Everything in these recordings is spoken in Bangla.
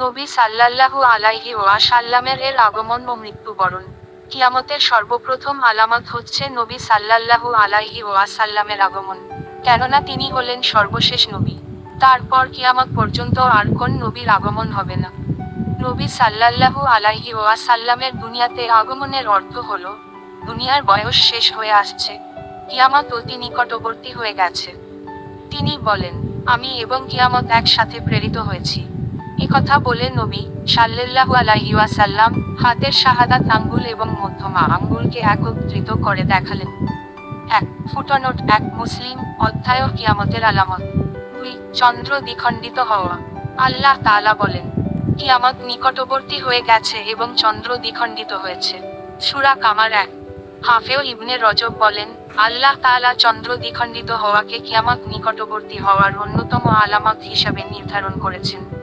নবী সাল্লাল্লাহু আলাইহি ওয়াসাল্লামের এর আগমন ও মৃত্যুবরণ। কিয়ামতের সর্বপ্রথম আলামত হচ্ছে নবী সাল্লাল্লাহু আলাইহি ওয়াসাল্লামের আগমন, কেননা তিনি হলেন সর্বশেষ নবী। তারপর কিয়ামত পর্যন্ত আর কোন নবীর আগমন হবে না। নবী সাল্লাল্লাহু আলাইহি ওয়াসাল্লামের দুনিয়াতে আগমনের অর্থ হলো, দুনিয়ার বয়স শেষ হয়ে আসছে, কিয়ামত অতি নিকটবর্তী হয়ে গেছে। তিনি বলেন, আমি এবং কিয়ামত একসাথে প্রেরিত হয়েছি। কথা বলে নবী সাল্লাল্লাহু আলাইহি হাতের শাহাদাত, আঙ্গুল এবং মধ্যমা আঙ্গুলকে একত্রিত করে দেখালেন। এক ফুটনোট এক মুসলিম অধ্যায় কিয়ামতের আলামত। দুই চন্দ্র দ্বিখণ্ডিত হওয়া। আল্লাহ তালা বলেন, কিয়ামত নিকটবর্তী হয়ে গেছে এবং চন্দ্র দ্বিখণ্ডিত হয়েছে। সুরা কামার এক। হাফেও ইবনে রজব বলেন, আল্লাহ তাআলা চন্দ্র দ্বিখণ্ডিত হওয়াকে কিয়ামত নিকটবর্তী হওয়ার অন্যতম আলামত হিসাবে নির্ধারণ করেছেন।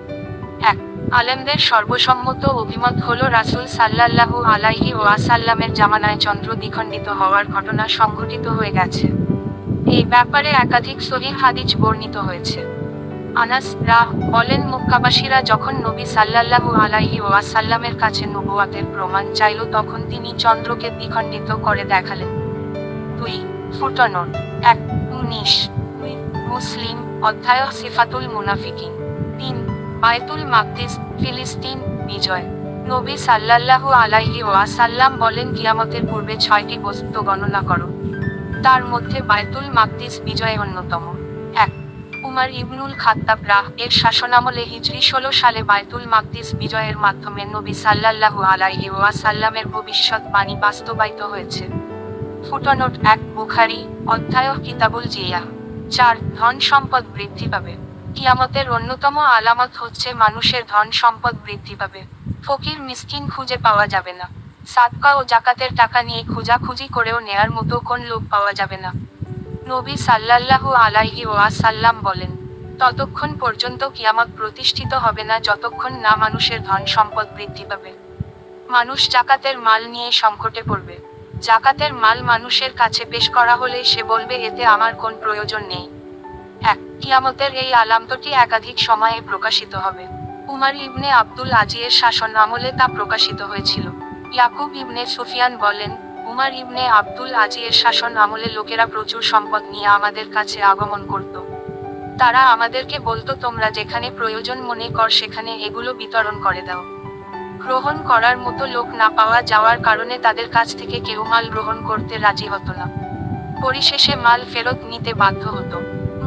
আলেমদের সর্বসম্মত অভিমত হল রাসূল সাল্লাল্লাহু আলাইহি ওয়াসাল্লামের জামানায় চন্দ্র দ্বিখণ্ডিত হওয়ার ঘটনা সংঘটিত হয়ে গেছে। এই ব্যাপারে একাধিক সহিহ হাদিজ বর্ণিত হয়েছে। আনাস রাহ বলেন, মক্কাবাসীরা যখন নবী সাল্লাল্লাহু আলাইহি ওয়াসাল্লামের কাছে নবুয়াতের প্রমাণ চাইল, তখন তিনি চন্দ্রকে দ্বিখণ্ডিত করে দেখালেন। দুই ফুটনোট এক, উনিশ। মুসলিম। অধ্যায় সিফাতুল মুনাফিকিন। তিন বায়তুল মাকদিস, ফিলিস্তিন বিজয়। নবী সাল্লাল্লাহু আলাইহি ওয়াসাল্লাম বলেন, কিয়ামতের পূর্বে ছয়টি বস্তু গণনা করো। তার মধ্যে বায়তুল মাকদিস বিজয় অন্যতম। এক, উমার ইবনুল খাত্তাব রাহ এর শাসনামলে হিজরি ষোলো সালে বায়তুল মাকদিস বিজয়ের মাধ্যমে নবী সাল্লাল্লাহু আলাইহি ওয়াসাল্লামের ভবিষ্যৎবাণী বাস্তবায়িত হয়েছে। ফুটনোট এক বুখারি অধ্যায় কিতাবুল জিয়া চার, ধন সম্পদ বৃদ্ধি পাবে। কিয়ামতের অন্যতম আলামত হচ্ছে মানুষের ধন সম্পদ বৃদ্ধি পাবে। ফকির মিসকিন খুঁজে পাওয়া যাবে না। সাদকা ও জাকাতের টাকা নিয়ে খুঁজাখুঁজি করেও নেয়ার মতো কোন লোক পাওয়া যাবে না। নবী সাল্লাল্লাহু আলাইহি ওয়াসাল্লাম বলেন, ততক্ষণ পর্যন্ত কিয়ামত প্রতিষ্ঠিত হবে না যতক্ষণ না মানুষের ধন সম্পদ বৃদ্ধি পাবে। মানুষ জাকাতের মাল নিয়ে সংকটে পড়বে। জাকাতের মাল মানুষের কাছে পেশ করা হলে সে বলবে, এতে আমার কোন প্রয়োজন নেই কিয়ামতের এই আলামতটি একাধিক সময়ে প্রকাশিত হবে। উমার ইবনে আব্দুল আজিয়ের শাসন আমলে তা প্রকাশিত হয়েছিল। ইয়াকুব ইবনে সুফিয়ান বলেন, উমার ইবনে আব্দুল আজিয়ের শাসন আমলে লোকেরা প্রচুর সম্পদ নিয়ে আমাদের কাছে আগমন করত। তারা আমাদেরকে বলতো, তোমরা যেখানে প্রয়োজন মনে কর, সেখানে এগুলো বিতরণ করে দাও। গ্রহণ করার মতো লোক না পাওয়া যাওয়ার কারণে তাদের কাছ থেকে কেউ মাল গ্রহণ করতে রাজি হতো না। পরিশেষে মাল ফেরত নিতে বাধ্য হতো।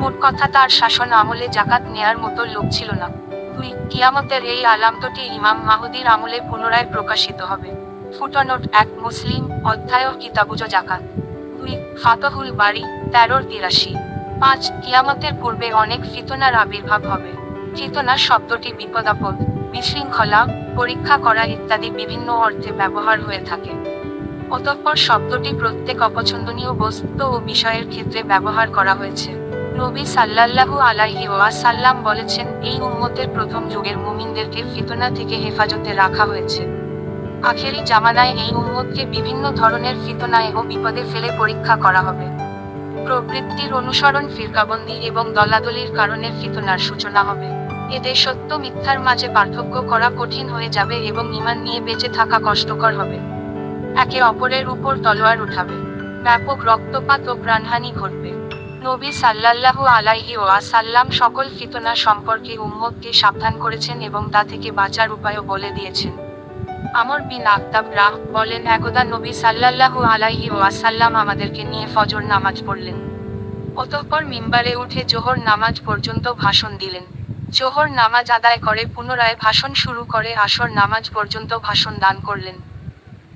মোট কথা তার শাসন আমলে জাকাত নেয়ার মতো লোক ছিল না। দুই কিয়ামতের এই আলামতটি ইমাম মাহুদির আমলে পুনরায় প্রকাশিত হবে। ফুটনোট এক মুসলিম অধ্যায় কিতাবুজ জাকাত। দুই, ফাতহুল বাড়ি তেরোর তিরাশি। পাঁচ, কিয়ামতের পূর্বে অনেক ফিতনার আবির্ভাব হবে। ফিতনা শব্দটি বিপদাপদ, বিশৃঙ্খলা, পরীক্ষা করা ইত্যাদি বিভিন্ন অর্থে ব্যবহার হয়ে থাকে। অতঃপর শব্দটি প্রত্যেক অপছন্দনীয় বস্তু ও বিষয়ের ক্ষেত্রে ব্যবহার করা হয়েছে। নবী সাল্লাল্লাহু আলাইহি ওয়াসাল্লাম বলেছেন, এই উম্মতের প্রথম যুগের মুমিনদেরকে ফিতনা থেকে হেফাজতে রাখা হয়েছে। আখেরি জামানায় এই উম্মতকে বিভিন্ন ধরনের ফিতনায় ও বিপদে ফেলে পরীক্ষা করা হবে। প্রবৃত্তির অনুসরণ ফিরকাবন্দি এবং দলাদলির কারণে ফিতনার সূচনা হবে। এতে সত্য মিথ্যার মাঝে পার্থক্য করা কঠিন হয়ে যাবে এবং ইমান নিয়ে বেঁচে থাকা কষ্টকর হবে। একে অপরের উপর তলোয়ার উঠাবে। ব্যাপক রক্তপাত ও প্রাণহানি ঘটবে। নবী সাল্লাল্লাহু আলাইহি ওয়াসাল্লাম সকল ফিতনা সম্পর্কে উম্মতকে সাবধান করেছেন এবং তা থেকে বাঁচার উপায়ও বলে দিয়েছেন। আমর বিন আক্তাব রাহ বলেন, একদা নবী সাল্লাল্লাহু আলাইহি ওয়াসাল্লাম আমাদেরকে নিয়ে ফজর নামাজ পড়লেন। অতঃপর মিম্বারে উঠে জোহর নামাজ পর্যন্ত ভাষণ দিলেন। জোহর নামাজ আদায় করে পুনরায় ভাষণ শুরু করে আসর নামাজ পর্যন্ত ভাষণ দান করলেন।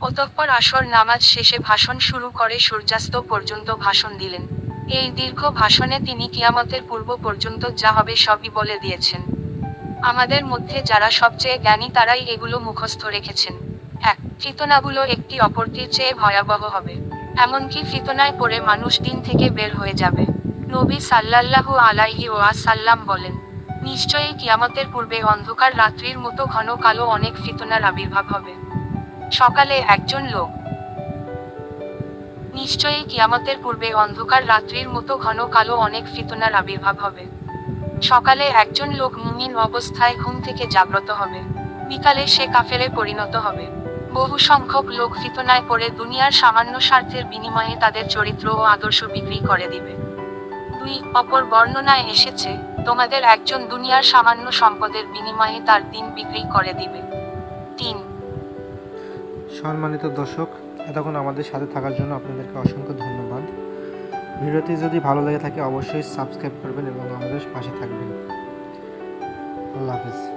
অতঃপর আসর নামাজ শেষে ভাষণ শুরু করে সূর্যাস্ত পর্যন্ত ভাষণ দিলেন। এই দীর্ঘ ভাষণে তিনি কিয়ামতের পূর্ব পর্যন্ত যা হবে সবই বলে দিয়েছেন। আমাদের মধ্যে যারা সবচেয়ে জ্ঞানী তারাই এগুলো মুখস্থ রেখেছেন। এক, ফিতনাগুলো একটি অপরটির চেয়ে ভয়াবহ হবে। এমনকি ফিতনায় পড়ে মানুষ দিন থেকে বের হয়ে যাবে। নবী সাল্লাল্লাহু আলাইহি ওয়াসাল্লাম বলেন, নিশ্চয়ই কিয়ামতের পূর্বে অন্ধকার রাত্রির মতো ঘন কালো অনেক ফিতনার আবির্ভাব হবে। সকালে একজন লোক নিশ্চয়ই কিয়ামতের পূর্বে অন্ধকার রাত্রির মতো ঘন কালো অনেক ফিতনার আবির্ভাব হবে। সকালে একজন লোক মুমিন অবস্থায় ঘুম থেকে জাগ্রত হবে। বিকালে সে কাফেরে পরিণত হবে। বহু সংখ্যক লোক ফিতনায় পড়ে দুনিয়ার সামান্য স্বার্থের বিনিময়ে তাদের চরিত্র ও আদর্শ বিক্রি করে দিবে। দুই, অপর বর্ণনায় এসেছে, তোমাদের একজন দুনিয়ার সামান্য সম্পদের বিনিময়ে তার দিন বিক্রি করে দিবে। তিন, সম্মানিত দর্শক এতক্ষণ আমাদের সাথে থাকার জন্য আপনাদেরকে অসংখ্য ধন্যবাদ। ভিডিওটি যদি ভালো লেগে থাকে, অবশ্যই সাবস্ক্রাইব করবেন এবং আমাদের পাশে থাকবেন। আল্লাহ হাফিজ।